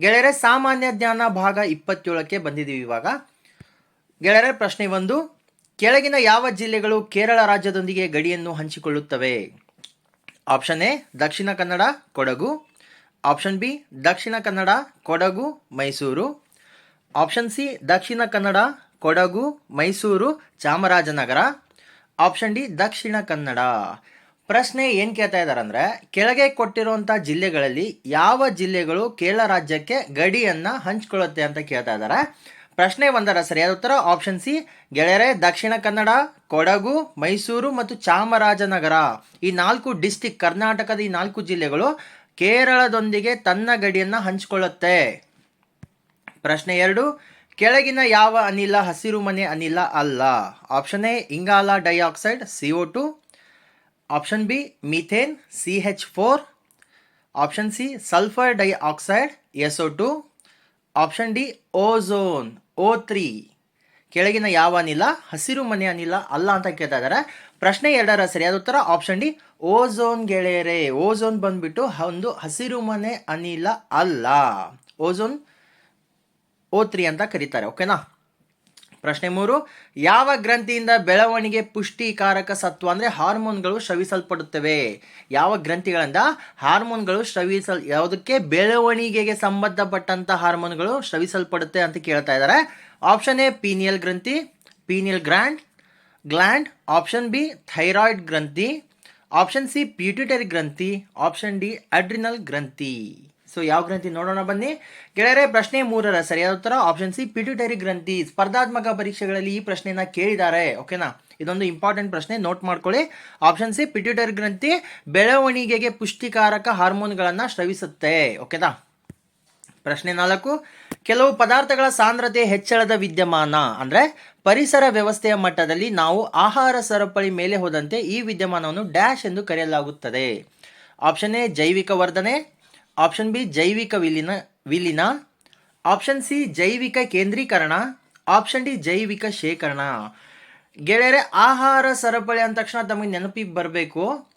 ಗೆಳೆಯರೆ, ಸಾಮಾನ್ಯ ಜ್ಞಾನ ಭಾಗ ಇಪ್ಪತ್ತೇಳಕ್ಕೆ ಬಂದಿದ್ದೀವಿ ಇವಾಗ. ಗೆಳೆಯರೆ, ಪ್ರಶ್ನೆ ಒಂದು. ಕೆಳಗಿನ ಯಾವ ಜಿಲ್ಲೆಗಳು ಕೇರಳ ರಾಜ್ಯದೊಂದಿಗೆ ಗಡಿಯನ್ನು ಹಂಚಿಕೊಳ್ಳುತ್ತವೆ? Option A, Dakshina Kannada, Kodagu. Option B, Dakshina Kannada, Kodagu, Mysuru. Option C, Dakshina Kannada, Kodagu, Mysuru, Chamarajanagar. Option D, Dakshina Kannada. ಪ್ರಶ್ನೆ ಏನು ಕೇಳ್ತಾ ಇದ್ದಾರೆ ಅಂದರೆ, ಕೆಳಗೆ ಕೊಟ್ಟಿರುವಂಥ ಜಿಲ್ಲೆಗಳಲ್ಲಿ ಯಾವ ಜಿಲ್ಲೆಗಳು ಕೇರಳ ರಾಜ್ಯಕ್ಕೆ ಗಡಿಯನ್ನು ಹಂಚಿಕೊಳ್ಳುತ್ತೆ ಅಂತ ಕೇಳ್ತಾ ಇದ್ದಾರೆ ಪ್ರಶ್ನೆ ಒಂದರ ಸರಿಯಾದ ಉತ್ತರ ಆಪ್ಷನ್ ಸಿ, ಗೆಳೆಯರೆ, ದಕ್ಷಿಣ ಕನ್ನಡ, ಕೊಡಗು, ಮೈಸೂರು ಮತ್ತು ಚಾಮರಾಜನಗರ. ಈ ನಾಲ್ಕು ಡಿಸ್ಟಿಕ್ ಕರ್ನಾಟಕದ ಈ ನಾಲ್ಕು ಜಿಲ್ಲೆಗಳು ಕೇರಳದೊಂದಿಗೆ ತನ್ನ ಗಡಿಯನ್ನು ಹಂಚಿಕೊಳ್ಳುತ್ತೆ. ಪ್ರಶ್ನೆ ಎರಡು, ಕೆಳಗಿನ ಯಾವ ಅನಿಲ ಹಸಿರು ಮನೆ ಅನಿಲ ಅಲ್ಲ? ಆಪ್ಷನ್ ಎ, ಇಂಗಾಲ dioxide, C O two. Option B methane C H four option C sulphur dioxide S O two option D ozone O three ಕೆಳಗಿನ ಯಾವ ಅನಿಲ? ಹಸಿರು ಮನೆ ಅನಿಲ ಅಲ್ಲ ಅಂತ ಕೇಳ್ತಾ ಇದ್ದಾರೆ ಪ್ರಶ್ನೆ ಎರಡರ ಸರಿಯಾದ ಉತ್ತರ ಆಪ್ಷನ್ ಡಿ ಓಝೋನ್ ಗೆಳೆಯರೆ. ಓಝೋನ್ ಬಂದ್ಬಿಟ್ಟು ಒಂದು ಹಸಿರು ಮನೆ ಅನಿಲ ಅಲ್ಲ. ಓಝೋನ್ ಓ ತ್ರೀ ಅಂತ ಕರೀತಾರೆ ಓಕೆನಾ ಪ್ರಶ್ನೆ ಮೂರು, ಯಾವ ಗ್ರಂಥಿಯಿಂದ ಬೆಳವಣಿಗೆ ಪುಷ್ಟಿಕಾರಕ ಸತ್ವ ಅಂದರೆ ಹಾರ್ಮೋನ್ಗಳು ಶ್ರವಿಸಲ್ಪಡುತ್ತವೆ? ಯಾವ ಗ್ರಂಥಿಗಳಿಂದ ಹಾರ್ಮೋನ್ಗಳು ಶ್ರವಿಸಲ್, ಯಾವುದಕ್ಕೆ ಬೆಳವಣಿಗೆಗೆ ಸಂಬಂಧಪಟ್ಟಂಥ ಹಾರ್ಮೋನ್ಗಳು ಶ್ರವಿಸಲ್ಪಡುತ್ತೆ ಅಂತ ಕೇಳ್ತಾ ಇದ್ದಾರೆ ಆಪ್ಷನ್ ಎ, ಪೀನಿಯಲ್ ಗ್ರಂಥಿ, pineal grand, gland, option B, thyroid ಗ್ರಂಥಿ, ಆಪ್ಷನ್ ಸಿ, ಪ್ಯೂಟಿಟರಿ ಗ್ರಂಥಿ, ಆಪ್ಷನ್ ಡಿ, ಅಡ್ರಿನಲ್ ಗ್ರಂಥಿ. ಸೊ ಯಾವ ಗ್ರಂಥಿ ನೋಡೋಣ ಬನ್ನಿ. ಗೆಳೆಯರೆ, ಪ್ರಶ್ನೆ ಮೂರರ ಸರಿಯಾದ ಉತ್ತರ ಆಪ್ಷನ್ ಸಿ ಪಿಟ್ಯುಟರಿ ಗ್ರಂಥಿ. ಸ್ಪರ್ಧಾತ್ಮಕ ಪರೀಕ್ಷೆಗಳಲ್ಲಿ ಈ ಪ್ರಶ್ನೆನ ಕೇಳಿದ್ದಾರೆ ಓಕೆನಾ ಇದೊಂದು ಇಂಪಾರ್ಟೆಂಟ್ ಪ್ರಶ್ನೆ ನೋಟ್ ಮಾಡ್ಕೊಳ್ಳಿ. ಆಪ್ಷನ್ ಸಿ ಪಿಟ್ಯುಟರಿ ಗ್ರಂಥಿ ಬೆಳವಣಿಗೆಗೆ ಪುಷ್ಟಿಕಾರಕ ಹಾರ್ಮೋನ್ಗಳನ್ನು ಸ್ರವಿಸುತ್ತೆ ಓಕೆನಾ ಪ್ರಶ್ನೆ ನಾಲ್ಕು, ಕೆಲವು ಪದಾರ್ಥಗಳ ಸಾಂದ್ರತೆ ಹೆಚ್ಚಳದ ವಿದ್ಯಮಾನ, ಅಂದರೆ ಪರಿಸರ ವ್ಯವಸ್ಥೆಯ ಮಟ್ಟದಲ್ಲಿ ನಾವು ಆಹಾರ ಸರಪಳಿ ಮೇಲೆ ಹೋದಂತೆ ಈ ವಿದ್ಯಮಾನವನ್ನು ಡ್ಯಾಶ್ ಎಂದು ಕರೆಯಲಾಗುತ್ತದೆ. ಆಪ್ಷನ್ ಎ ಜೈವಿಕ ವರ್ಧನೆ ಆಪ್ಷನ್ ಬಿ ಜೈವಿಕ ವಿಲೀನ ವಿಲೀನ. ಆಪ್ಷನ್ ಸಿ ಜೈವಿಕ ಕೇಂದ್ರೀಕರಣ. ಆಪ್ಷನ್ ಡಿ ಜೈವಿಕ ಶೇಖರಣ. ಗೆಳೆಯರೆ, ಆಹಾರ ಸರಪಳಿ ಅಂದ ತಕ್ಷಣ ತಮಗೆ ನೆನಪಿಗೆ ಬರಬೇಕು.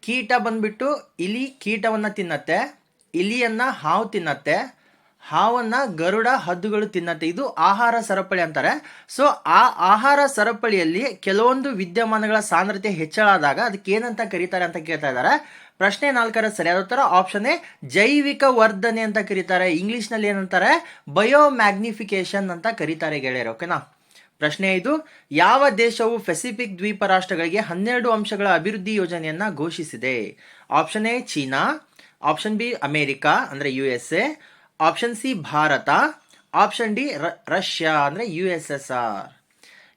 ಕೀಟ ಬಂದ್ಬಿಟ್ಟು ಇಲಿ ಕೀಟವನ್ನು ತಿನ್ನತ್ತೆ. ಇಲಿಯನ್ನು ಹಾವು ತಿನ್ನತ್ತೆ. ಹಾವನ್ನು ಗರುಡ ಹದ್ದುಗಳು ತಿನ್ನತ್ತೆ. ಇದು ಆಹಾರ ಸರಪಳಿ ಅಂತಾರೆ. ಸೊ, ಆ ಆಹಾರ ಸರಪಳಿಯಲ್ಲಿ ಕೆಲವೊಂದು ವಿದ್ಯಮಾನಗಳ ಸಾಂದ್ರತೆ ಹೆಚ್ಚಳ ಆದಾಗ ಅದಕ್ಕೆ ಏನಂತ ಕರೀತಾರೆ ಅಂತ ಕೇಳ್ತಾ ಇದ್ದಾರೆ? ಪ್ರಶ್ನೆ ನಾಲ್ಕರ ಸರಿಯಾದ ಉತ್ತರ ಆಪ್ಷನ್ ಎ ಜೈವಿಕ ವರ್ಧನೆ ಅಂತ ಕರೀತಾರೆ. ಇಂಗ್ಲಿಷ್ನಲ್ಲಿ ಏನಂತಾರೆ? ಬಯೋ ಮ್ಯಾಗ್ನಿಫಿಕೇಶನ್ ಅಂತ ಕರೀತಾರೆ ಗೆಳೆಯರು ಓಕೆನಾ ಪ್ರಶ್ನೆ ಐದು, ಯಾವ ದೇಶವು ಪೆಸಿಫಿಕ್ ದ್ವೀಪ ರಾಷ್ಟ್ರಗಳಿಗೆ ಹನ್ನೆರಡು ಅಂಶಗಳ ಅಭಿವೃದ್ಧಿ ಯೋಜನೆಯನ್ನ ಘೋಷಿಸಿದೆ? Option A, China. Option B, America, ಅಂದರೆ U S A option C, Bharat. Option D Russia, ಅಂದರೆ ಯು ಎಸ್ ಎಸ್ ಆರ್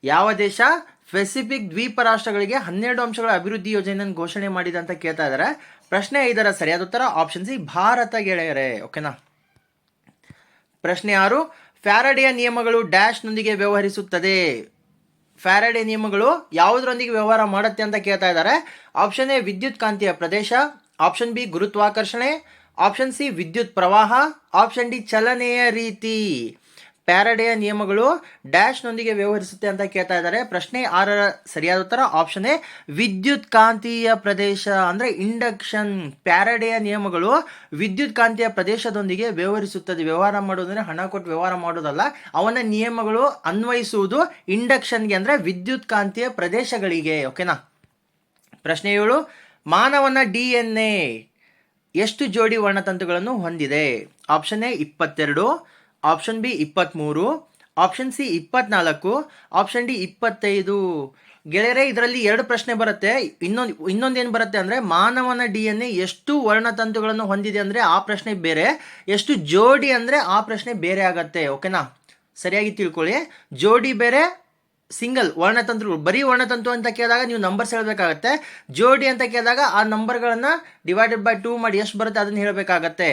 ಯಾವ ದೇಶ ಪೆಸಿಫಿಕ್ ದ್ವೀಪ ರಾಷ್ಟ್ರಗಳಿಗೆ ಹನ್ನೆರಡು ಅಂಶಗಳ ಅಭಿವೃದ್ಧಿ ಯೋಜನೆಯನ್ನು ಘೋಷಣೆ ಮಾಡಿದೆ ಅಂತ ಕೇಳ್ತಾ ಇದ್ದಾರೆ ಪ್ರಶ್ನೆ ಐದರ ಸರಿಯಾದ ಉತ್ತರ ಆಪ್ಷನ್ ಸಿ ಭಾರತ ಗೆಳೆಯರೆ ಓಕೆನಾ ಪ್ರಶ್ನೆ ಆರು, ಫ್ಯಾರಡೆಯ ನಿಯಮಗಳು ಡ್ಯಾಶ್ನೊಂದಿಗೆ ವ್ಯವಹರಿಸುತ್ತದೆ. ಫ್ಯಾರಡೆ ನಿಯಮಗಳು ಯಾವುದರೊಂದಿಗೆ ವ್ಯವಹಾರ ಮಾಡುತ್ತೆ ಅಂತ ಕೇಳ್ತಾ ಇದ್ದಾರೆ. ಆಪ್ಷನ್ ಎ ವಿದ್ಯುತ್ ಕಾಂತೀಯ ಪ್ರದೇಶ. ಆಪ್ಷನ್ ಬಿ ಗುರುತ್ವಾಕರ್ಷಣೆ. ಆಪ್ಷನ್ ಸಿ ವಿದ್ಯುತ್ ಪ್ರವಾಹ. ಆಪ್ಷನ್ ಡಿ ಚಲನೆಯ ರೀತಿ. ಪ್ಯಾರಡೆಯ ನಿಯಮಗಳು ಡ್ಯಾಶ್ನೊಂದಿಗೆ ವ್ಯವಹರಿಸುತ್ತೆ ಅಂತ ಕೇಳ್ತಾ ಇದ್ದಾರೆ. ಪ್ರಶ್ನೆ ಆರರ ಸರಿಯಾದ ಉತ್ತರ, ಆಪ್ಷನ್ ಎ ವಿದ್ಯುತ್ ಕಾಂತೀಯ ಪ್ರದೇಶ ಅಂದರೆ ಇಂಡಕ್ಷನ್. ಪ್ಯಾರಡೆಯ ನಿಯಮಗಳು ವಿದ್ಯುತ್ ಕಾಂತೀಯ ಪ್ರದೇಶದೊಂದಿಗೆ ವ್ಯವಹರಿಸುತ್ತದೆ. ವ್ಯವಹಾರ ಮಾಡೋದಂದ್ರೆ ಹಣ ಕೊಟ್ಟು ವ್ಯವಹಾರ ಮಾಡೋದಲ್ಲ, ಅವನ ನಿಯಮಗಳು ಅನ್ವಯಿಸುವುದು ಇಂಡಕ್ಷನ್ಗೆ ಅಂದರೆ ವಿದ್ಯುತ್ ಕಾಂತೀಯ ಪ್ರದೇಶಗಳಿಗೆ, ಓಕೆನಾ? ಪ್ರಶ್ನೆ ಏಳು, ಮಾನವನ ಡಿ ಎನ್ ಎ ಎಷ್ಟು ಜೋಡಿ ವರ್ಣತಂತುಗಳನ್ನು ಹೊಂದಿದೆ? ಆಪ್ಷನ್ ಎ, ಇಪ್ಪತ್ತೆರಡು ಆಪ್ಷನ್ ಬಿ ಇಪ್ಪತ್ತ್ಮೂರು ಆಪ್ಷನ್ ಸಿ ಇಪ್ಪತ್ನಾಲ್ಕು. ಆಪ್ಷನ್ ಡಿ ಇಪ್ಪತ್ತೈದು. ಗೆಳೆಯರೆ, ಇದರಲ್ಲಿ ಎರಡು ಪ್ರಶ್ನೆ ಬರುತ್ತೆ. ಇನ್ನೊಂದು ಇನ್ನೊಂದು ಏನು ಬರುತ್ತೆ ಅಂದರೆ, ಮಾನವನ ಡಿ ಎನ್ ಎ ಎಷ್ಟು ವರ್ಣತಂತುಗಳನ್ನು ಹೊಂದಿದೆ ಅಂದರೆ, ಆ ಪ್ರಶ್ನೆ ಬೇರೆ. ಎಷ್ಟು ಜೋಡಿ ಅಂದರೆ, ಆ ಪ್ರಶ್ನೆ ಬೇರೆ ಆಗತ್ತೆ, ಓಕೆನಾ? ಸರಿಯಾಗಿ ತಿಳ್ಕೊಳ್ಳಿ. ಜೋಡಿ ಬೇರೆ, ಸಿಂಗಲ್ ವರ್ಣತಂತ್ರಗಳು ಬರೀ ವರ್ಣತಂತು ಅಂತ ಕೇಳಿದಾಗ ನೀವು ನಂಬರ್ಸ್ ಹೇಳಬೇಕಾಗತ್ತೆ. ಜೋಡಿ ಅಂತ ಕೇಳಿದಾಗ ಆ ನಂಬರ್ಗಳನ್ನು ಡಿವೈಡೆಡ್ ಬೈ ಟೂ ಮಾಡಿ ಎಷ್ಟು ಬರುತ್ತೆ ಅದನ್ನು ಹೇಳಬೇಕಾಗತ್ತೆ.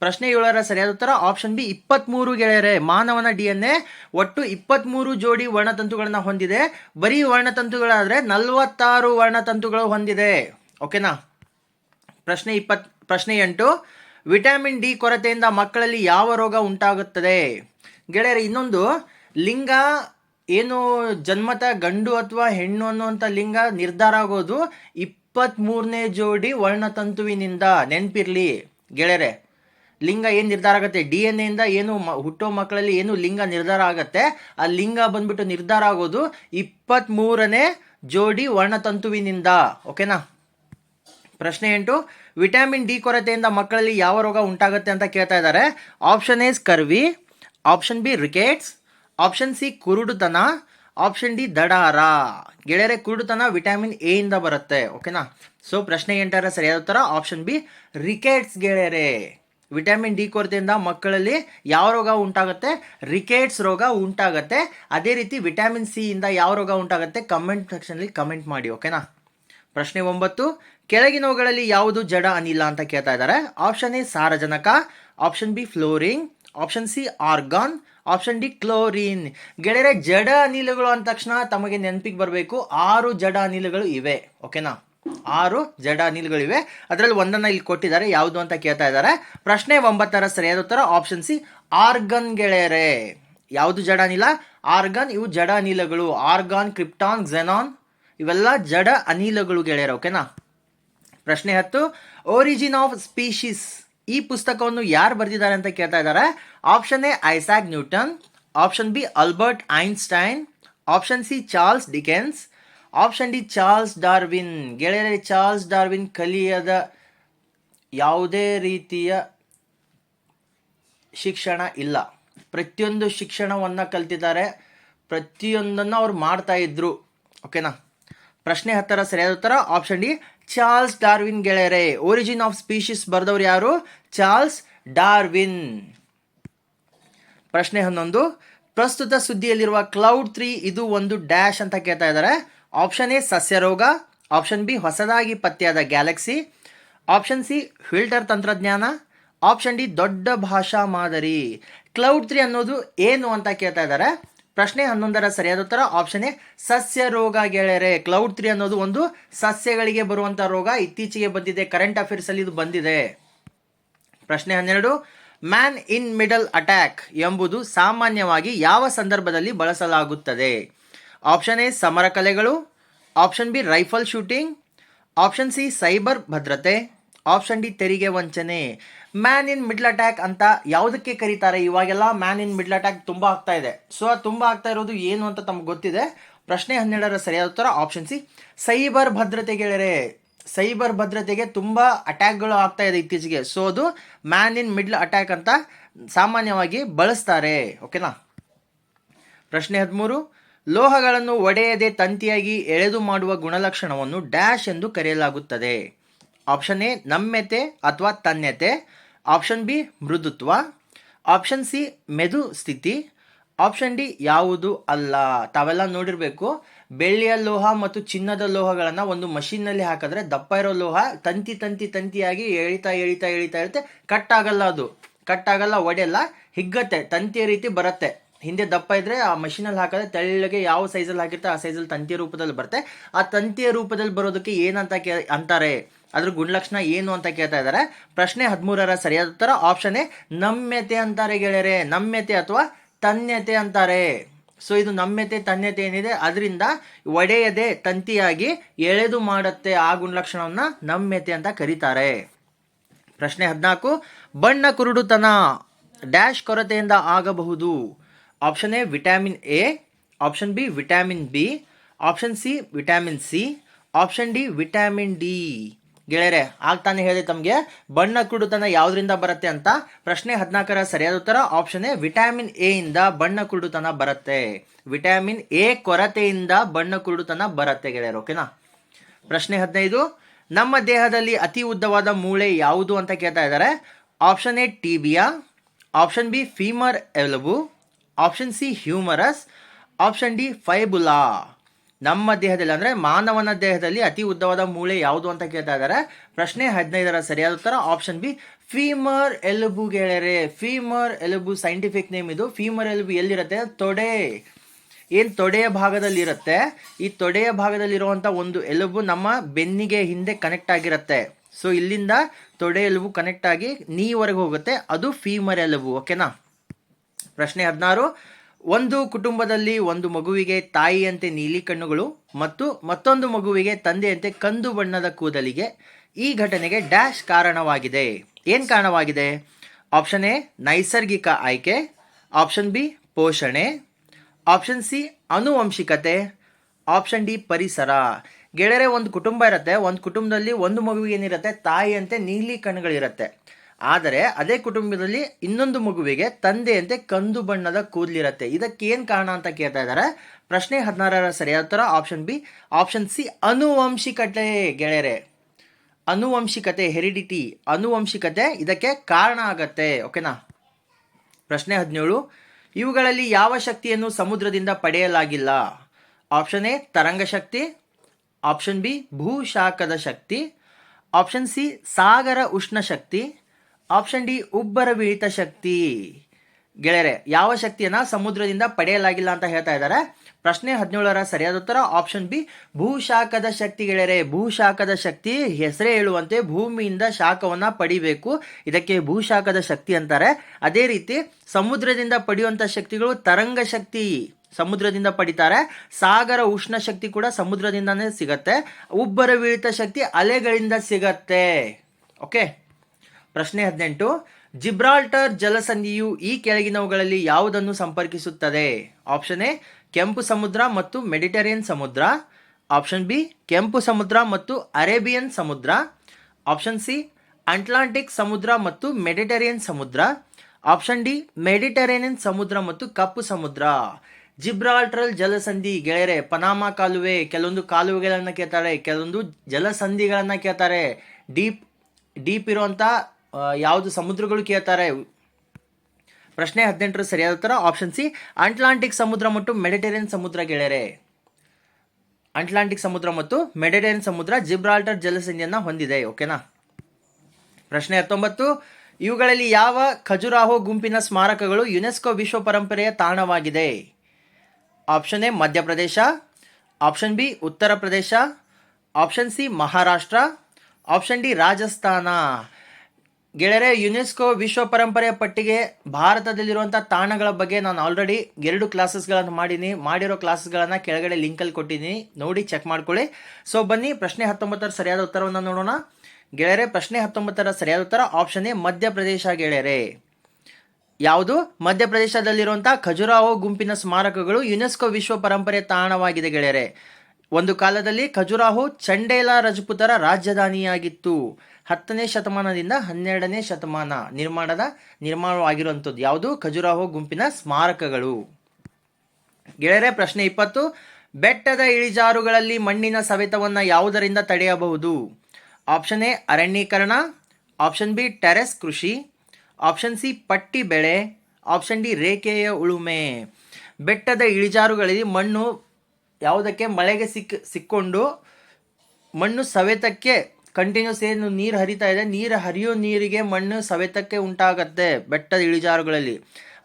ಪ್ರಶ್ನೆ ಏಳರ ಸರಿಯಾದ ಉತ್ತರ ಆಪ್ಷನ್ ಬಿ ಇಪ್ಪತ್ತ್ಮೂರು ಗೆಳೆಯರೆ, ಮಾನವನ ಡಿ ಎನ್ ಎ ಒಟ್ಟು ಇಪ್ಪತ್ತ್ಮೂರು ಜೋಡಿ ವರ್ಣತಂತುಗಳನ್ನು ಹೊಂದಿದೆ. ಬರೀ ವರ್ಣತಂತುಗಳಾದರೆ ನಲವತ್ತಾರು ವರ್ಣತಂತುಗಳು ಹೊಂದಿದೆ. ಓಕೆನಾ? ಪ್ರಶ್ನೆ ಇಪ್ಪತ್, ಪ್ರಶ್ನೆ ಎಂಟು, ವಿಟಮಿನ್ ಡಿ ಕೊರತೆಯಿಂದ ಮಕ್ಕಳಲ್ಲಿ ಯಾವ ರೋಗ ಉಂಟಾಗುತ್ತದೆ? ಗೆಳೆಯರೆ, ಇನ್ನೊಂದು, ಲಿಂಗ ಏನು ಜನ್ಮತ ಗಂಡು ಅಥವಾ ಹೆಣ್ಣು ಅನ್ನುವಂಥ ಲಿಂಗ ನಿರ್ಧಾರ ಆಗೋದು ಇಪ್ಪತ್ತ್ಮೂರನೇ ಜೋಡಿ ವರ್ಣತಂತುವಿನಿಂದ ನೆನಪಿರ್ಲಿ. ಗೆಳೆಯರೆ ಲಿಂಗ ಏನು ನಿರ್ಧಾರ ಆಗುತ್ತೆ? ಡಿ ಎನ್ ಎಯಿಂದ ಏನು ಮ, ಹುಟ್ಟೋ ಮಕ್ಕಳಲ್ಲಿ ಏನು ಲಿಂಗ ನಿರ್ಧಾರ ಆಗುತ್ತೆ? ಆ ಲಿಂಗ ಬಂದ್ಬಿಟ್ಟು ನಿರ್ಧಾರ ಆಗೋದು ಇಪ್ಪತ್ತ್ಮೂರನೇ ಜೋಡಿ ವರ್ಣತಂತುವಿನಿಂದ. ಓಕೆನಾ? ಪ್ರಶ್ನೆ ಎಂಟು, ವಿಟಮಿನ್ ಡಿ ಕೊರತೆಯಿಂದ ಮಕ್ಕಳಲ್ಲಿ ಯಾವ ರೋಗ ಉಂಟಾಗುತ್ತೆ ಅಂತ ಕೇಳ್ತಾ ಇದ್ದಾರೆ. Option scurvy option B rickets, option C ಕುರುಡುತನ, option D ದಡಾರ. ಗೆಳೆಯರೆ, ಕುರುಡುತನ ವಿಟಮಿನ್ ಎ ಇಂದ ಬರುತ್ತೆ. ಓಕೆನಾ? ಸೊ ಪ್ರಶ್ನೆ ಎಂಟರ ಸರಿಯಾದ ಉತ್ತರ ಆಪ್ಷನ್ ಬಿ ರಿಕೆಟ್ಸ್ ಗೆಳೆಯರೆ. ವಿಟಮಿನ್ ಡಿ ಕೊರತೆಯಿಂದ ಮಕ್ಕಳಲ್ಲಿ ಯಾವ ರೋಗ ಉಂಟಾಗುತ್ತೆ? ರಿಕೇಟ್ಸ್ ರೋಗ ಉಂಟಾಗುತ್ತೆ. ಅದೇ ರೀತಿ ವಿಟಮಿನ್ ಸಿ ಇಂದ ಯಾವ ರೋಗ ಉಂಟಾಗುತ್ತೆ? ಕಮೆಂಟ್ ಸೆಕ್ಷನಲ್ಲಿ ಕಮೆಂಟ್ ಮಾಡಿ ಓಕೆನಾ ಪ್ರಶ್ನೆ ಒಂಬತ್ತು ಕೆಳಗಿನವುಗಳಲ್ಲಿ ಯಾವುದು ಜಡ ಅನಿಲ ಅಂತ ಕೇಳ್ತಾ ಇದ್ದಾರೆ. ಆಪ್ಷನ್ ಎ, ಸಾರಜನಕ. Option B fluorine option C argon option D chlorine ಗೆಳೆಯರೆ, ಜಡ ಅನಿಲಗಳು ಅಂದ ತಕ್ಷಣ ತಮಗೆ ನೆನಪಿಗೆ ಬರಬೇಕು. ಆರು ಜಡ ಅನಿಲಗಳು ಇವೆ ಓಕೆನಾ ಆರು ಜಡ ಅನಿಲಗಳಿವೆ ಅದರಲ್ಲಿ ಒಂದನ್ನ ಇಲ್ಲಿ ಕೊಟ್ಟಿದ್ದಾರೆ. ಯಾವುದು ಅಂತ ಕೇಳ್ತಾ ಇದ್ದಾರೆ. ಪ್ರಶ್ನೆ ಒಂಬತ್ತರ ಸರಿಯಾದ ಉತ್ತರ ಆಪ್ಷನ್ ಸಿ ಆರ್ಗನ್ ಗೆಳೆಯರೆ. ಯಾವುದು ಜಡ ಅನಿಲ ಆರ್ಗನ್ ಇವು ಜಡ ಅನಿಲಗಳು ಆರ್ಗಾನ್ ಕ್ರಿಪ್ಟಾನ್ ಝೆನಾನ್ ಇವೆಲ್ಲ ಜಡ ಅನಿಲಗಳು ಗೆಳೆಯರು ಓಕೆನಾ ಪ್ರಶ್ನೆ ಹತ್ತು ಒರಿಜಿನ್ ಆಫ್ ಸ್ಪೀಶೀಸ್ ಈ ಪುಸ್ತಕವನ್ನು ಯಾರು ಬರೆದಿದ್ದಾರೆ ಅಂತ ಕೇಳ್ತಾ ಇದ್ದಾರೆ? Option A, Isaac Newton. Option B, Albert Einstein. Option C, Charles Dickens. Option D Charles Darwin. ಗೆಳೆಯರೇ ಚಾರ್ಲ್ಸ್ ಡಾರ್ವಿನ್ ಕಲಿಯದ ಯಾವುದೇ ರೀತಿಯ ಶಿಕ್ಷಣ ಇಲ್ಲ. ಪ್ರತಿಯೊಂದು ಶಿಕ್ಷಣವನ್ನು ಕಲ್ತಿದ್ದಾರೆ. ಪ್ರತಿಯೊಂದನ್ನು ಅವ್ರು ಮಾಡ್ತಾ ಇದ್ರು. ಓಕೆನಾ ಪ್ರಶ್ನೆ ಹತ್ತರ ಸರಿಯಾದ ಉತ್ತರ ಆಪ್ಷನ್ ಡಿ ಚಾರ್ಲ್ಸ್ ಡಾರ್ವಿನ್ ಗೆಳೆಯರೆ. ಒರಿಜಿನ್ ಆಫ್ ಸ್ಪೀಶೀಸ್ ಬರೆದವ್ರು ಯಾರು? Charles Darwin. ಪ್ರಶ್ನೆ ಹನ್ನೊಂದು, ಪ್ರಸ್ತುತ ಸುದ್ದಿಯಲ್ಲಿರುವ ಕ್ಲೌಡ್ ತ್ರೀ ಇದು ಒಂದು ಡ್ಯಾಶ್ ಅಂತ ಕೇಳ್ತಾ ಇದ್ದಾರೆ. ಆಪ್ಷನ್ ಎ ಸಸ್ಯರೋಗ, ಆಪ್ಷನ್ ಬಿ ಹೊಸದಾಗಿ ಪತ್ತೆಯಾದ ಗ್ಯಾಲಕ್ಸಿ, ಆಪ್ಷನ್ ಸಿ ಫಿಲ್ಟರ್ ತಂತ್ರಜ್ಞಾನ, ಆಪ್ಷನ್ ಡಿ ದೊಡ್ಡ ಭಾಷಾ ಮಾದರಿ. ಕ್ಲೌಡ್ ತ್ರೀ ಅನ್ನೋದು ಏನು ಅಂತ ಕೇಳ್ತಾ ಇದ್ದಾರೆ? ಪ್ರಶ್ನೆ ಹನ್ನೊಂದರ ಸರಿಯಾದ ಉತ್ತರ ಆಪ್ಷನ್ ಎ ಸಸ್ಯ ರೋಗ ಗೆಳೆಯರೆ. ಕ್ಲೌಡ್ ತ್ರೀ ಅನ್ನೋದು ಒಂದು ಸಸ್ಯಗಳಿಗೆ ಬರುವಂಥ ರೋಗ. ಇತ್ತೀಚೆಗೆ ಬಂದಿದೆ, ಕರೆಂಟ್ ಅಫೇರ್ಸಲ್ಲಿ ಇದು ಬಂದಿದೆ. ಪ್ರಶ್ನೆ ಹನ್ನೆರಡು, ಮ್ಯಾನ್ ಇನ್ ಮಿಡಲ್ ಅಟ್ಯಾಕ್ ಎಂಬುದು ಸಾಮಾನ್ಯವಾಗಿ ಯಾವ ಸಂದರ್ಭದಲ್ಲಿ ಬಳಸಲಾಗುತ್ತದೆ? ಆಪ್ಷನ್ ಎ, ಸಮರ ಕಲೆಗಳು. Option B, rifle shooting. Option C, cyber ಭದ್ರತೆ. ಆಪ್ಷನ್ ಡಿ, ತೆರಿಗೆ ವಂಚನೆ. ಮ್ಯಾನ್ ಇನ್ ಮಿಡ್ಲ್ ಅಟ್ಯಾಕ್ ಅಂತ ಯಾವುದಕ್ಕೆ ಕರೀತಾರೆ? ಇವಾಗೆಲ್ಲ ಮ್ಯಾನ್ ಇನ್ ಮಿಡ್ಲ್ ಅಟ್ಯಾಕ್ ತುಂಬ ಆಗ್ತಾ ಇದೆ. ಸೊ, ಅದು ತುಂಬ ಆಗ್ತಾ ಇರೋದು ಏನು ಅಂತ ತಮ್ಗೆ ಗೊತ್ತಿದೆ. ಪ್ರಶ್ನೆ ಹನ್ನೆರಡರ ಸರಿಯಾದ ಉತ್ತರ, ಆಪ್ಷನ್ ಸಿ, ಸೈಬರ್ ಭದ್ರತೆ ಗೆಳೆಯರೆ. ಸೈಬರ್ ಭದ್ರತೆಗೆ ತುಂಬ ಅಟ್ಯಾಕ್ಗಳು ಆಗ್ತಾ ಇದೆ ಇತ್ತೀಚೆಗೆ. ಸೊ, ಅದು ಮ್ಯಾನ್ ಇನ್ ಮಿಡ್ಲ್ ಅಟ್ಯಾಕ್ ಅಂತ ಸಾಮಾನ್ಯವಾಗಿ ಬಳಸ್ತಾರೆ. ಓಕೆನಾ? ಪ್ರಶ್ನೆ ಹದಿಮೂರು ಲೋಹಗಳನ್ನು ಒಡೆಯದೆ ತಂತಿಯಾಗಿ ಎಳೆದು ಮಾಡುವ ಗುಣಲಕ್ಷಣವನ್ನು ಡ್ಯಾಶ್ ಎಂದು ಕರೆಯಲಾಗುತ್ತದೆ. ಆಪ್ಷನ್ ಎ, ನಮ್ಯತೆ ಅಥವಾ ತನ್ಯತೆ. ಆಪ್ಷನ್ ಬಿ, ಮೃದುತ್ವ. ಆಪ್ಷನ್ ಸಿ, ಮೆದು ಸ್ಥಿತಿ. ಆಪ್ಷನ್ ಡಿ, ಯಾವುದು ಅಲ್ಲ. ತಾವೆಲ್ಲ ನೋಡಿರಬೇಕು. ಬೆಳ್ಳಿಯ ಲೋಹ ಮತ್ತು ಚಿನ್ನದ ಲೋಹಗಳನ್ನು ಒಂದು ಮಷಿನ್ನಲ್ಲಿ ಹಾಕಿದ್ರೆ ದಪ್ಪ ಇರೋ ಲೋಹ ತಂತಿ ತಂತಿ, ತಂತಿಯಾಗಿ ಎಳಿತಾ ಎಳಿತಾ ಎಳಿತಾ ಇರುತ್ತೆ. ಕಟ್ ಆಗಲ್ಲ ಅದು. ಕಟ್ ಆಗಲ್ಲ, ಒಡೆಯಲ್ಲ. ಹಿಗ್ಗತ್ತೆ, ತಂತಿಯ ರೀತಿ ಬರುತ್ತೆ. ಹಿಂದೆ ದಪ್ಪ ಇದ್ರೆ ಆ ಮಷಿನಲ್ಲಿ ಹಾಕಿದ್ರೆ ತೆಳ್ಳಗೆ ಯಾವ ಸೈಜಲ್ಲಿ ಹಾಕಿರ್ತಾ ಆ ಸೈಜಲ್ಲಿ ತಂತಿಯ ರೂಪದಲ್ಲಿ ಬರುತ್ತೆ. ಆ ತಂತಿಯ ರೂಪದಲ್ಲಿ ಬರೋದಕ್ಕೆ ಏನಂತ ಕೇ, ಅಂತಾರೆ? ಅದ್ರ ಗುಣಲಕ್ಷಣ ಏನು ಅಂತ ಕೇಳ್ತಾ ಇದ್ದಾರೆ. ಪ್ರಶ್ನೆ ಹದಿಮೂರರ ಸರಿಯಾದ ಉತ್ತರ ಆಪ್ಷನ್ ಎ, ನಮ್ಯತೆ ಅಂತಾರೆ ಗೆಳೆಯರೆ. ನಮ್ಯತೆ ಅಥವಾ ತನ್ಯತೆ ಅಂತಾರೆ. ಸೊ ಇದು ನಮ್ಯತೆ, ತನ್ಯತೆ ಏನಿದೆ? ಅದರಿಂದ ಒಡೆಯದೆ ತಂತಿಯಾಗಿ ಎಳೆದು ಮಾಡುತ್ತೆ. ಆ ಗುಣಲಕ್ಷಣವನ್ನ ನಮ್ಯತೆ ಅಂತ ಕರೀತಾರೆ. ಪ್ರಶ್ನೆ ಹದಿನಾಲ್ಕು, ಬಣ್ಣ ಕುರುಡುತನ, ಡ್ಯಾಶ್ ಕೊರತೆಯಿಂದ ಆಗಬಹುದು. Option A vitamin A option B vitamin B option C vitamin C option D vitamin D ಗೆಳೆಯರೆ, ಆಗ್ತಾನೆ ಹೇಳಿ ತಮಗೆ, ಬಣ್ಣ ಕುರುಡುತನ ಯಾವುದರಿಂದ ಬರುತ್ತೆ ಅಂತ? ಪ್ರಶ್ನೆ ಹದಿನಾಲ್ಕರ ಸರಿಯಾದ ಉತ್ತರ ಆಪ್ಷನ್ ಎ ವಿಟಮಿನ್ ಎ ಇಂದ ಬಣ್ಣ ಕುರುಡುತನ ಬರುತ್ತೆ. ವಿಟಮಿನ್ ಎ ಕೊರತೆಯಿಂದ ಬಣ್ಣ ಕುರುಡುತನ ಬರುತ್ತೆ ಗೆಳೆಯರು ಓಕೆನಾ ಪ್ರಶ್ನೆ ಹದಿನೈದು, ನಮ್ಮ ದೇಹದಲ್ಲಿ ಅತಿ ಉದ್ದವಾದ ಮೂಳೆ ಯಾವುದು ಅಂತ ಕೇಳ್ತಾ ಇದ್ದಾರೆ? Option A tibia option B femur ಎಲುಬು option C humerus option D fibula ನಮ್ಮ ದೇಹದಲ್ಲಿ ಅಂದರೆ ಮಾನವನ ದೇಹದಲ್ಲಿ ಅತಿ ಉದ್ದವಾದ ಮೂಳೆ ಯಾವುದು ಅಂತ ಕೇಳ್ತಾ ಇದ್ದಾರೆ? ಪ್ರಶ್ನೆ ಹದಿನೈದರ ಸರಿಯಾದ ಉತ್ತರ ಆಪ್ಷನ್ ಬಿ ಫೀಮರ್ ಎಲುಬು ಗೆಳೆಯರೆ. ಫೀಮರ್ ಎಲುಬು ಸೈಂಟಿಫಿಕ್ ನೇಮ್ ಇದು. ಫೀಮರ್ ಎಲುಬು ಎಲ್ಲಿರುತ್ತೆ? ತೊಡೆ. ಏನು ತೊಡೆಯ ಭಾಗದಲ್ಲಿ ಇರುತ್ತೆ ಈ ತೊಡೆಯ ಭಾಗದಲ್ಲಿರುವಂಥ ಒಂದು ಎಲುಬು ನಮ್ಮ ಬೆನ್ನಿಗೆ ಹಿಂದೆ ಕನೆಕ್ಟ್ ಆಗಿರುತ್ತೆ. ಸೊ ಇಲ್ಲಿಂದ ತೊಡೆ ಎಲುಬು ಕನೆಕ್ಟ್ ಆಗಿ ನೀವರೆಗೆ ಹೋಗುತ್ತೆ. ಅದು ಫೀಮರ್ ಎಲುಬು ಓಕೆನಾ ಪ್ರಶ್ನೆ ಹದಿನಾರು. ಒಂದು ಕುಟುಂಬದಲ್ಲಿ ಒಂದು ಮಗುವಿಗೆ ತಾಯಿಯಂತೆ ನೀಲಿ ಕಣ್ಣುಗಳು ಮತ್ತು ಮತ್ತೊಂದು ಮಗುವಿಗೆ ತಂದೆಯಂತೆ ಕಂದು ಬಣ್ಣದ ಕೂದಲಿಗೆ ಈ ಘಟನೆಗೆ ಡ್ಯಾಶ್ ಕಾರಣವಾಗಿದೆ. ಏನ್ ಕಾರಣವಾಗಿದೆ? ಆಪ್ಷನ್ ಎ, ನೈಸರ್ಗಿಕ ಆಯ್ಕೆ. ಆಪ್ಷನ್ ಬಿ, ಪೋಷಣೆ. ಆಪ್ಷನ್ ಸಿ, ಅನುವಂಶಿಕತೆ. ಆಪ್ಷನ್ ಡಿ, ಪರಿಸರ. ಗೆಳೆಯರೆ, ಒಂದು ಕುಟುಂಬ ಇರುತ್ತೆ, ಒಂದು ಕುಟುಂಬದಲ್ಲಿ ಒಂದು ಮಗುವಿಗೆ ಏನಿರುತ್ತೆ, ತಾಯಿಯಂತೆ ನೀಲಿ ಕಣ್ಣುಗಳಿರುತ್ತೆ. ಆದರೆ ಅದೇ ಕುಟುಂಬದಲ್ಲಿ ಇನ್ನೊಂದು ಮಗುವಿಗೆ ತಂದೆಯಂತೆ ಕಂದು ಬಣ್ಣದ ಕೂದಲಿರುತ್ತೆ ಇದಕ್ಕೆ ಏನು ಕಾರಣ ಅಂತ ಕೇಳ್ತಾ ಇದ್ದಾರೆ? ಪ್ರಶ್ನೆ ಹದಿನಾರರ ಸರಿಯಾದ ಉತ್ತರ ಆಪ್ಷನ್ ಬಿ ಆಪ್ಷನ್ ಸಿ ಅನುವಂಶಿಕತೆ ಗೆಳೆಯರೆ. ಅನುವಂಶಿಕತೆ ಹೆರಿಡಿಟಿ ಅನುವಂಶಿಕತೆ ಇದಕ್ಕೆ ಕಾರಣ ಆಗತ್ತೆ ಓಕೆನಾ ಪ್ರಶ್ನೆ ಹದಿನೇಳು. ಇವುಗಳಲ್ಲಿ ಯಾವ ಶಕ್ತಿಯನ್ನು ಸಮುದ್ರದಿಂದ ಪಡೆಯಲಾಗಿಲ್ಲ? ಆಪ್ಷನ್ ಎ ತರಂಗ ಶಕ್ತಿ. ಆಪ್ಷನ್ ಬಿ ಭೂಶಾಖದ ಶಕ್ತಿ. ಆಪ್ಷನ್ ಸಿ ಸಾಗರ ಉಷ್ಣ ಶಕ್ತಿ. ಆಪ್ಷನ್ ಡಿ ಉಬ್ಬರ ಬೀಳಿತ ಶಕ್ತಿ. ಗೆಳೆಯರೆ, ಯಾವ ಶಕ್ತಿಯನ್ನ ಸಮುದ್ರದಿಂದ ಪಡೆಯಲಾಗಿಲ್ಲ ಅಂತ ಹೇಳ್ತಾ ಇದ್ದಾರೆ? ಪ್ರಶ್ನೆ ಹದಿನೇಳರ ಸರಿಯಾದ ಉತ್ತರ ಆಪ್ಷನ್ ಬಿ ಭೂಶಾಖದ ಶಕ್ತಿ ಗೆಳೆಯರೆ. ಭೂಶಾಖದ ಶಕ್ತಿ ಹೆಸರೇ ಹೇಳುವಂತೆ ಭೂಮಿಯಿಂದ ಶಾಖವನ್ನ ಪಡಿಬೇಕು. ಇದಕ್ಕೆ ಭೂಶಾಖದ ಶಕ್ತಿ ಅಂತಾರೆ. ಅದೇ ರೀತಿ, ಸಮುದ್ರದಿಂದ ಪಡೆಯುವಂತ ಶಕ್ತಿಗಳು ತರಂಗ ಶಕ್ತಿ ಸಮುದ್ರದಿಂದ ಪಡಿತಾರೆ. ಸಾಗರ ಉಷ್ಣ ಶಕ್ತಿ ಕೂಡ ಸಮುದ್ರದಿಂದಾನೇ ಸಿಗತ್ತೆ. ಉಬ್ಬರ ಬೀಳಿತ ಶಕ್ತಿ ಅಲೆಗಳಿಂದ ಸಿಗತ್ತೆ. ಓಕೆ ಪ್ರಶ್ನೆ ಹದಿನೆಂಟು. ಜಿಬ್ರಾಲ್ಟರ್ ಜಲಸಂಧಿಯು ಈ ಕೆಳಗಿನವುಗಳಲ್ಲಿ ಯಾವುದನ್ನು ಸಂಪರ್ಕಿಸುತ್ತದೆ? ಆಪ್ಷನ್ ಎ ಕೆಂಪು ಸಮುದ್ರ ಮತ್ತು ಮೆಡಿಟರೇನ್ ಸಮುದ್ರ. ಆಪ್ಷನ್ ಬಿ ಕೆಂಪು ಸಮುದ್ರ ಮತ್ತು ಅರೇಬಿಯನ್ ಸಮುದ್ರ. ಆಪ್ಷನ್ ಸಿ ಅಟ್ಲಾಂಟಿಕ್ ಸಮುದ್ರ ಮತ್ತು ಮೆಡಿಟರೇನ್ ಸಮುದ್ರ. ಆಪ್ಷನ್ ಡಿ ಮೆಡಿಟರೇನಿಯನ್ ಸಮುದ್ರ ಮತ್ತು ಕಪ್ಪು ಸಮುದ್ರ. ಜಿಬ್ರಾಲ್ಟ್ರಲ್ ಜಲಸಂಧಿ ಗೆಳೆಯರೆ ಪನಾಮಾ ಕಾಲುವೆ ಕೆಲವೊಂದು ಕಾಲುವೆಗಳನ್ನು ಕೇಳ್ತಾರೆ ಕೆಲವೊಂದು ಜಲಸಂಧಿಗಳನ್ನು ಕೇಳ್ತಾರೆ. ಡೀಪ್ ಡೀಪ್ ಇರುವಂತ ಆ, ಯಾವುದು ಸಮುದ್ರಗಳು ಕೇಳ್ತಾರೆ? ಪ್ರಶ್ನೆ ಹದಿನೆಂಟರ ಸರಿಯಾದ ಉತ್ತರ ಆಪ್ಷನ್ ಸಿ ಅಟ್ಲಾಂಟಿಕ್ ಸಮುದ್ರ ಮತ್ತು ಮೆಡಿಟೇರಿಯನ್ ಸಮುದ್ರ ಗೆಳೆಯರೆ. ಅಟ್ಲಾಂಟಿಕ್ ಸಮುದ್ರ ಮತ್ತು ಮೆಡಿಟೇರಿಯನ್ ಸಮುದ್ರ ಜಿಬ್ರಾಲ್ಟರ್ ಜಲಸಂಧಿಯನ್ನ ಹೊಂದಿದೆ ಓಕೆನಾ ಪ್ರಶ್ನೆ ಹತ್ತೊಂಬತ್ತು, ಇವುಗಳಲ್ಲಿ ಯಾವ ಖಜುರಾಹೋ ಗುಂಪಿನ ಸ್ಮಾರಕಗಳು ಯುನೆಸ್ಕೋ ವಿಶ್ವ ಪರಂಪರೆಯ ತಾಣವಾಗಿದೆ? Option A Madhya Pradesh. Option B Uttar Pradesh option C Maharashtra. Option D Rajasthan. ಗೆಳೆಯರೆ, ಯುನೆಸ್ಕೋ ವಿಶ್ವ ಪರಂಪರೆಯ ಪಟ್ಟಿಗೆ ಭಾರತದಲ್ಲಿರುವಂಥ ತಾಣಗಳ ಬಗ್ಗೆ ನಾನು ಆಲ್ರೆಡಿ ಎರಡು ಕ್ಲಾಸಸ್ಗಳನ್ನು ಮಾಡೀನಿ. ಮಾಡಿರೋ ಕ್ಲಾಸಸ್ಗಳನ್ನು ಕೆಳಗಡೆ ಲಿಂಕಲ್ಲಿ ಕೊಟ್ಟಿದ್ದೀನಿ ನೋಡಿ ಚೆಕ್ ಮಾಡ್ಕೊಳ್ಳಿ. ಸೊ ಬನ್ನಿ, ಪ್ರಶ್ನೆ ಹತ್ತೊಂಬತ್ತರ ಸರಿಯಾದ ಉತ್ತರವನ್ನು ನೋಡೋಣ. ಗೆಳೆಯರೆ, ಪ್ರಶ್ನೆ ಹತ್ತೊಂಬತ್ತರ ಸರಿಯಾದ ಉತ್ತರ ಆಪ್ಷನ್ ಎ, ಮಧ್ಯಪ್ರದೇಶ ಗೆಳೆಯರೆ. ಯಾವುದು? ಮಧ್ಯಪ್ರದೇಶದಲ್ಲಿರುವಂತಹ ಖಜುರಾಹೋ ಗುಂಪಿನ ಸ್ಮಾರಕಗಳು ಯುನೆಸ್ಕೋ ವಿಶ್ವ ಪರಂಪರೆ ತಾಣವಾಗಿದೆ ಗೆಳೆಯರೆ. ಒಂದು ಕಾಲದಲ್ಲಿ ಖಜುರಾಹೋ ಚಂಡೇಲ ರಜಪುತರ ರಾಜಧಾನಿಯಾಗಿತ್ತು. ಹತ್ತನೇ ಶತಮಾನದಿಂದ ಹನ್ನೆರಡನೇ ಶತಮಾನ ನಿರ್ಮಾಣದ ನಿರ್ಮಾಣವಾಗಿರುವಂಥದ್ದು ಯಾವುದು? ಖಜುರಾಹೋ ಗುಂಪಿನ ಸ್ಮಾರಕಗಳು. ಗೆಳೆಯರೆ, ಪ್ರಶ್ನೆ ಇಪ್ಪತ್ತು. ಬೆಟ್ಟದ ಇಳಿಜಾರುಗಳಲ್ಲಿ ಮಣ್ಣಿನ ಸವೆತವನ್ನು ಯಾವುದರಿಂದ ತಡೆಯಬಹುದು? ಆಪ್ಷನ್ ಎ, ಅರಣ್ಯೀಕರಣ. ಆಪ್ಷನ್ ಬಿ, ಟೆರೆಸ್ ಕೃಷಿ. ಆಪ್ಷನ್ ಸಿ ಪಟ್ಟಿ ಬೆಳೆ ಆಪ್ಷನ್ ಡಿ, ರೇಖೆಯ ಉಳುಮೆ. ಬೆಟ್ಟದ ಇಳಿಜಾರುಗಳಲ್ಲಿ ಮಣ್ಣು ಯಾವುದಕ್ಕೆ ಮಳೆಗೆ ಸಿಕ್, ಸಿಕ್ಕೊಂಡು ಮಣ್ಣು ಸವೆತಕ್ಕೆ ಕಂಟಿನ್ಯೂಸ್ ಏನು ನೀರು ಹರಿತಾ ಇದೆ. ನೀರು ಹರಿಯೋ ನೀರಿಗೆ ಮಣ್ಣು ಸವೆತಕ್ಕೆ ಉಂಟಾಗತ್ತೆ ಬೆಟ್ಟದ ಇಳಿಜಾರುಗಳಲ್ಲಿ.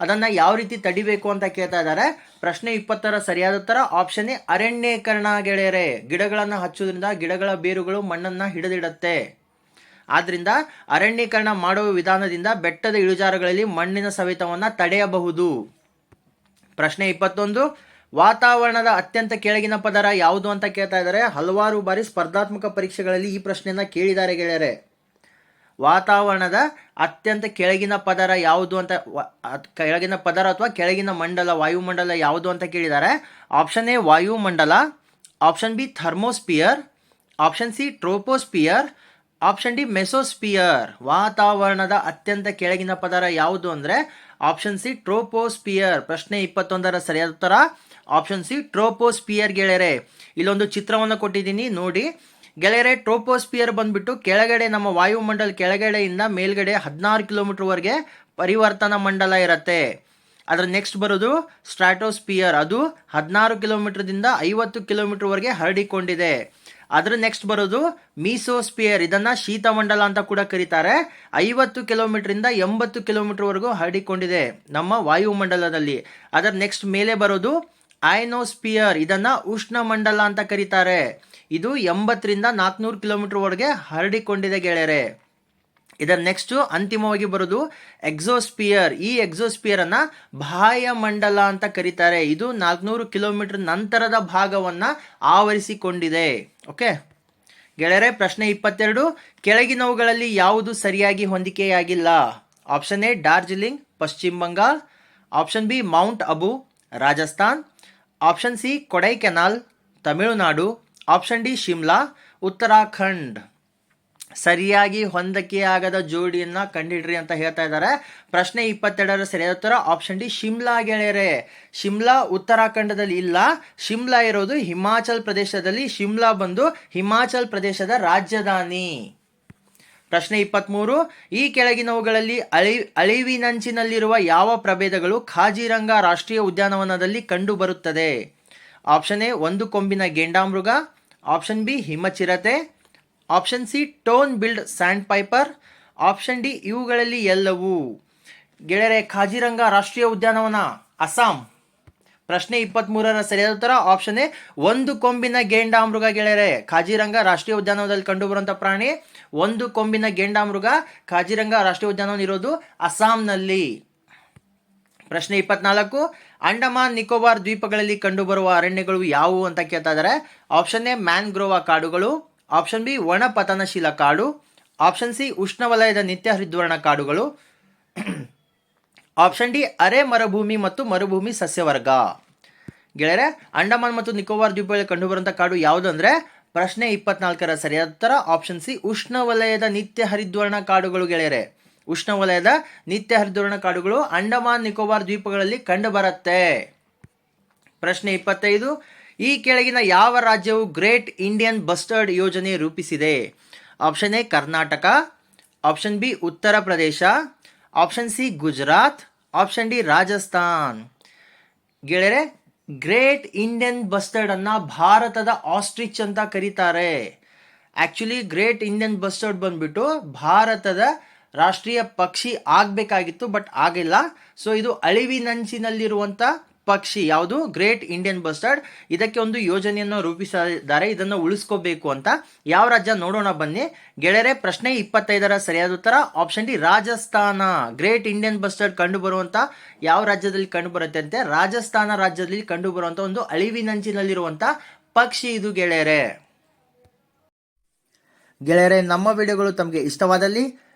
ಅದನ್ನು ಯಾವ ರೀತಿ ತಡಿಬೇಕು ಅಂತ ಕೇಳ್ತಾ ಇದ್ದಾರೆ. ಪ್ರಶ್ನೆ ಇಪ್ಪತ್ತರ ಸರಿಯಾದ ಉತ್ತರ ಆಪ್ಷನ್ ಎ, ಅರಣ್ಯೀಕರಣ ಗೆಳೆಯರೆ. ಗಿಡಗಳನ್ನು ಹಚ್ಚೋದ್ರಿಂದ ಗಿಡಗಳ ಬೇರುಗಳು ಮಣ್ಣನ್ನು ಹಿಡಿದಿಡತ್ತೆ. ಆದ್ದರಿಂದ ಅರಣ್ಯೀಕರಣ ಮಾಡುವ ವಿಧಾನದಿಂದ ಬೆಟ್ಟದ ಇಳಿಜಾರುಗಳಲ್ಲಿ ಮಣ್ಣಿನ ಸವೆತವನ್ನು ತಡೆಯಬಹುದು. ಪ್ರಶ್ನೆ ಇಪ್ಪತ್ತೊಂದು ವಾತಾವರಣದ ಅತ್ಯಂತ ಕೆಳಗಿನ ಪದರ ಯಾವುದು ಅಂತ ಕೇಳ್ತಾ ಇದ್ದಾರೆ? ಹಲವಾರು ಬಾರಿ ಸ್ಪರ್ಧಾತ್ಮಕ ಪರೀಕ್ಷೆಗಳಲ್ಲಿ ಈ ಪ್ರಶ್ನೆಯನ್ನ ಕೇಳಿದ್ದಾರೆ ಗೆಳೆಯರೆ. ವಾತಾವರಣದ ಅತ್ಯಂತ ಕೆಳಗಿನ ಪದರ ಯಾವುದು ಅಂತ ಕೆಳಗಿನ ಪದರ ಅಥವಾ ಕೆಳಗಿನ ಮಂಡಲ, ವಾಯುಮಂಡಲ ಯಾವುದು ಅಂತ ಕೇಳಿದ್ದಾರೆ? ಆಪ್ಷನ್ ಎ, ವಾಯುಮಂಡಲ, option B, thermosphere, option C, troposphere, option D, mesosphere. ವಾತಾವರಣದ ಅತ್ಯಂತ ಕೆಳಗಿನ ಪದರ ಯಾವುದು ಅಂದ್ರೆ ಆಪ್ಷನ್ ಸಿ, ಟ್ರೋಪೋಸ್ಪಿಯರ್. ಪ್ರಶ್ನೆ ಇಪ್ಪತ್ತೊಂದರ ಸರಿಯಾದ ಉತ್ತರ ಆಪ್ಷನ್ ಸಿ ಟ್ರೋಪೋಸ್ಪಿಯರ್ ಗೆಳೆಯರೆ. ಇಲ್ಲೊಂದು ಚಿತ್ರವನ್ನು ಕೊಟ್ಟಿದ್ದೀನಿ, ನೋಡಿ. ಗೆಳೆಯರೆ ಟ್ರೋಪೋಸ್ಪಿಯರ್ ಬಂದ್ಬಿಟ್ಟು ಕೆಳಗಡೆ ನಮ್ಮ ವಾಯುಮಂಡಲ ಕೆಳಗಡೆಯಿಂದ ಮೇಲ್ಗಡೆ ಹದಿನಾರು ಕಿಲೋಮೀಟರ್ವರೆಗೆ ಪರಿವರ್ತನಾ ಮಂಡಲ ಇರುತ್ತೆ. ಅದರ ನೆಕ್ಸ್ಟ್ ಬರೋದು ಸ್ಟ್ರಾಟೋಸ್ಪಿಯರ್ ಅದು ಹದಿನಾರು ಕಿಲೋಮೀಟರ್ದಿಂದ ಐವತ್ತು ಕಿಲೋಮೀಟರ್ವರೆಗೆ ಹರಡಿಕೊಂಡಿದೆ. ಅದರ ನೆಕ್ಸ್ಟ್ ಬರೋದು ಮೀಸೋಸ್ಪಿಯರ್ ಇದನ್ನು ಶೀತಮಂಡಲ ಅಂತ ಕೂಡ ಕರೀತಾರೆ. ಐವತ್ತು ಕಿಲೋಮೀಟರಿಂದ ಎಂಬತ್ತು ಕಿಲೋಮೀಟರ್ವರೆಗೂ ಹರಡಿಕೊಂಡಿದೆ ನಮ್ಮ ವಾಯುಮಂಡಲದಲ್ಲಿ. ಅದರ ನೆಕ್ಸ್ಟ್ ಮೇಲೆ ಬರೋದು ಐನೋಸ್ಪಿಯರ್, ಇದನ್ನ ಉಷ್ಣಮಂಡಲ ಅಂತ ಕರೀತಾರೆ. ಇದು ಎಂಬತ್ತರಿಂದ ನಾಲ್ಕುನೂರು ಒಳಗೆ ಹರಡಿಕೊಂಡಿದೆ ಗೆಳೆಯರೆ. ಇದರ ನೆಕ್ಸ್ಟು ಅಂತಿಮವಾಗಿ ಬರೋದು ಎಕ್ಸೋಸ್ಪಿಯರ್. ಈ ಎಕ್ಸೋಸ್ಪಿಯರ್ ಅನ್ನ ಬಾಹ್ಯ ಮಂಡಲ ಅಂತ ಕರೀತಾರೆ. ಇದು ನಾಲ್ಕುನೂರು ಕಿಲೋಮೀಟರ್ ನಂತರದ ಭಾಗವನ್ನ ಆವರಿಸಿಕೊಂಡಿದೆ. ಓಕೆ? ಗೆಳೆಯರೆ, ಪ್ರಶ್ನೆ ಇಪ್ಪತ್ತೆರಡು. ಕೆಳಗಿನವುಗಳಲ್ಲಿ ಯಾವುದು ಸರಿಯಾಗಿ ಹೊಂದಿಕೆಯಾಗಿಲ್ಲ? Option A, Darjeeling, Paschim Bangala. Option B, mount Abu, Rajasthan. Option C, Kodaikanal, Tamil Nadu, option D, Shimla, Uttarakhand. ಸರಿಯಾಗಿ ಹೊಂದಿಕೆಯಾಗದ ಜೋಡಿಯನ್ನ ಕಂಡಿಡ್ರಿ ಅಂತ ಹೇಳ್ತಾ ಇದ್ದಾರೆ. ಪ್ರಶ್ನೆ ಇಪ್ಪತ್ತೆರಡರ ಸರಿಯಾದ ಉತ್ತರ ಆಪ್ಷನ್ ಡಿ, ಶಿಮ್ಲಾ ಗೆಳೆಯರೆ. ಶಿಮ್ಲಾ ಉತ್ತರಾಖಂಡದಲ್ಲಿ ಇಲ್ಲ. ಶಿಮ್ಲಾ ಇರೋದು ಹಿಮಾಚಲ್ ಪ್ರದೇಶದಲ್ಲಿ. ಶಿಮ್ಲಾ ಬಂದು ಹಿಮಾಚಲ್ ಪ್ರದೇಶದ ರಾಜಧಾನಿ. ಪ್ರಶ್ನೆ ಇಪ್ಪತ್ಮೂರು, ಈ ಕೆಳಗಿನವುಗಳಲ್ಲಿ ಅಳಿ, ಅಳಿವಿನಂಚಿನಲ್ಲಿರುವ ಯಾವ ಪ್ರಭೇದಗಳು ಖಾಜಿರಂಗ ರಾಷ್ಟ್ರೀಯ ಉದ್ಯಾನವನದಲ್ಲಿ ಕಂಡುಬರುತ್ತದೆ? ಆಪ್ಷನ್ ಎ, ಒಂದು ಕೊಂಬಿನ ಗೆಂಡಾಮೃಗ. ಆಪ್ಷನ್ ಬಿ, ಹಿಮಚಿರತೆ. ಆಪ್ಷನ್ ಸಿ, ಟೋನ್ billed sandpiper option D, ಇವುಗಳಲ್ಲಿ ಎಲ್ಲವೂ. ಗೆಳೆಯರೆ, ಖಾಜಿರಂಗ ರಾಷ್ಟ್ರೀಯ ಉದ್ಯಾನವನ, ಅಸ್ಸಾಂ. ಪ್ರಶ್ನೆ ಇಪ್ಪತ್ಮೂರರ ಸರಿಯಾದ ಉತ್ತರ, ಆಪ್ಷನ್ ಎ, ಒಂದು ಕೊಂಬಿನ ಗೇಂಡಾಮೃಗ ಗೆಳೆಯರೆ. ಖಾಜಿರಂಗ ರಾಷ್ಟ್ರೀಯ ಉದ್ಯಾನವನದಲ್ಲಿ ಕಂಡುಬರುವಂಥ ಪ್ರಾಣಿ. ಒಂದು ಕೊಂಬಿನ ಗೇಂಡಾಮೃಗ ಕಾಜಿರಂಗ ರಾಷ್ಟ್ರೀಯ ಉದ್ಯಾನವನ ಇರೋದು ಅಸ್ಸಾಂನಲ್ಲಿ. ಪ್ರಶ್ನೆ ಇಪ್ಪತ್ನಾಲ್ಕು, ಅಂಡಮಾನ್ ನಿಕೋಬಾರ್ ದ್ವೀಪಗಳಲ್ಲಿ ಕಂಡುಬರುವ ಅರಣ್ಯಗಳು ಯಾವುವು ಅಂತ ಕೇಳ್ತಾ ಇದ್ದಾರೆ ಆಪ್ಷನ್ ಎ ಮ್ಯಾನ್ಗ್ರೋವಾ ಕಾಡುಗಳು. ಆಪ್ಷನ್ ಬಿ ಒಣ ಪತನಶೀಲ ಕಾಡು. ಆಪ್ಷನ್ ಸಿ, ಉಷ್ಣವಲಯದ ನಿತ್ಯ ಹರಿದ್ವರ್ಣ ಕಾಡುಗಳು. ಆಪ್ಷನ್ ಡಿ, ಅರೆ ಮರುಭೂಮಿ ಮತ್ತು ಮರುಭೂಮಿ ಸಸ್ಯವರ್ಗ. ಗೆಳೆಯರೆ, ಅಂಡಮಾನ್ ಮತ್ತು ನಿಕೋಬಾರ್ ದ್ವೀಪಗಳಲ್ಲಿ ಕಂಡುಬರುವಂಥ ಕಾಡು ಯಾವುದು ಅಂದರೆ ಪ್ರಶ್ನೆ ಇಪ್ಪತ್ನಾಲ್ಕರ ಸರಿಯಾದ ಉತ್ತರ ಆಪ್ಷನ್ ಸಿ ಉಷ್ಣವಲಯದ ನಿತ್ಯ ಹರಿದ್ವರ್ಣ ಕಾಡುಗಳು ಗೆಳೆಯರೆ. ಉಷ್ಣವಲಯದ ನಿತ್ಯ ಹರಿದ್ವರ್ಣ ಕಾಡುಗಳು ಅಂಡಮಾನ್, ನಿಕೋಬಾರ್ ದ್ವೀಪಗಳಲ್ಲಿ ಕಂಡುಬರುತ್ತೆ. ಪ್ರಶ್ನೆ ಇಪ್ಪತ್ತೈದು, ಈ ಕೆಳಗಿನ ಯಾವ ರಾಜ್ಯವು ಗ್ರೇಟ್ ಇಂಡಿಯನ್ ಬಸ್ಟರ್ಡ್ ಯೋಜನೆ ರೂಪಿಸಿದೆ? Option A Karnataka. Option B Uttar Pradesh. Option C Gujarat. Option D Rajasthan. ಗೆಳೆಯರೆ ಗ್ರೇಟ್ ಇಂಡಿಯನ್ ಬಸ್ಟರ್ಡ್ ಅನ್ನ ಭಾರತದ ಆಸ್ಟ್ರಿಚ್ ಅಂತ ಕರೀತಾರೆ. ಆಕ್ಚುಲಿ ಗ್ರೇಟ್ ಇಂಡಿಯನ್ ಬಸ್ಟರ್ಡ್ ಬಂದ್ಬಿಟ್ಟು ಭಾರತದ ರಾಷ್ಟ್ರೀಯ ಪಕ್ಷಿ ಆಗಬೇಕಾಗಿತ್ತು, ಬಟ್ ಆಗಿಲ್ಲ. ಸೊ ಇದು ಅಳಿವಿನಂಚಿನಲ್ಲಿರುವಂಥ ಪಕ್ಷಿ, ಯಾವುದು? ಗ್ರೇಟ್ ಇಂಡಿಯನ್ ಬಸ್ಟರ್ಡ್ ಇದಕ್ಕೆ ಒಂದು ಯೋಜನೆಯನ್ನು ರೂಪಿಸಿದ್ದಾರೆ. ಇದನ್ನು ಉಳಿಸ್ಕೋಬೇಕು ಅಂತ. ಯಾವ ರಾಜ್ಯ? ನೋಡೋಣ, ಬನ್ನಿ. ಗೆಳೆಯರೆ, ಪ್ರಶ್ನೆ ಇಪ್ಪತ್ತೈದರ ಸರಿಯಾದ ಉತ್ತರ. Option D, Rajasthan. Great Indian bustard ಕಂಡು ಬರುವಂತ ಯಾವ ರಾಜ್ಯದಲ್ಲಿ ಕಂಡು ಬರುತ್ತೆ ಅಂತೆ? ರಾಜಸ್ಥಾನ ರಾಜ್ಯದಲ್ಲಿ ಕಂಡು ಬರುವಂತ ಒಂದು ಅಳಿವಿನಂಚಿನಲ್ಲಿರುವಂತ ಪಕ್ಷಿ ಇದು, ಗೆಳೆಯರೆ. ಗೆಳೆಯರೆ, ನಮ್ಮ ವಿಡಿಯೋಗಳು ತಮಗೆ ಇಷ್ಟವಾದಲ್ಲಿ